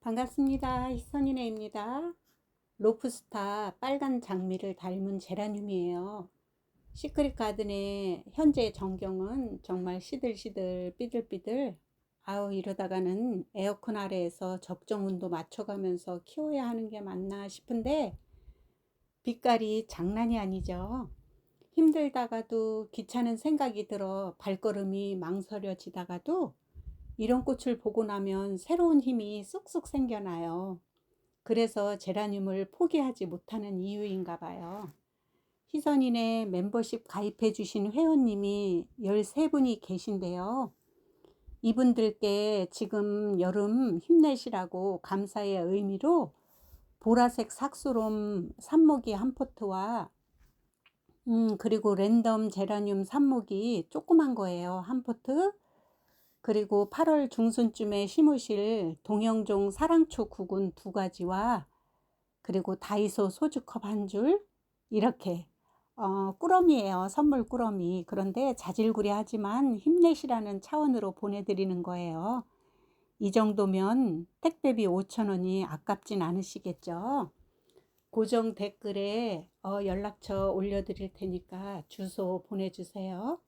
반갑습니다. 희선이네입니다. 로프스타 빨간 장미를 닮은 제라늄이에요. 시크릿 가든의 현재 전경은 정말 시들시들 삐들삐들 아우 이러다가는 에어컨 아래에서 적정 온도 맞춰가면서 키워야 하는 게 맞나 싶은데 빛깔이 장난이 아니죠. 힘들다가도 귀찮은 생각이 들어 발걸음이 망설여지다가도 이런 꽃을 보고 나면 새로운 힘이 쑥쑥 생겨나요. 그래서 제라늄을 포기하지 못하는 이유인가 봐요. 희선인의 멤버십 가입해 주신 회원님이 13분이 계신데요. 이분들께 지금 여름 힘내시라고 감사의 의미로 보라색 삭수롬 삽목이 한 포트와 음, 그리고 랜덤 제라늄 삽목이 조그만 거예요. 한 포트. 그리고 8월 중순쯤에 심으실 동영종 사랑초 구근 두 가지와 그리고 다이소 소주컵 한 줄 이렇게 어, 꾸러미예요. 선물 꾸러미. 그런데 자질구레하지만 힘내시라는 차원으로 보내드리는 거예요. 이 정도면 택배비 5,000원이 아깝진 않으시겠죠? 고정 댓글에 어, 연락처 올려드릴 테니까 주소 보내주세요.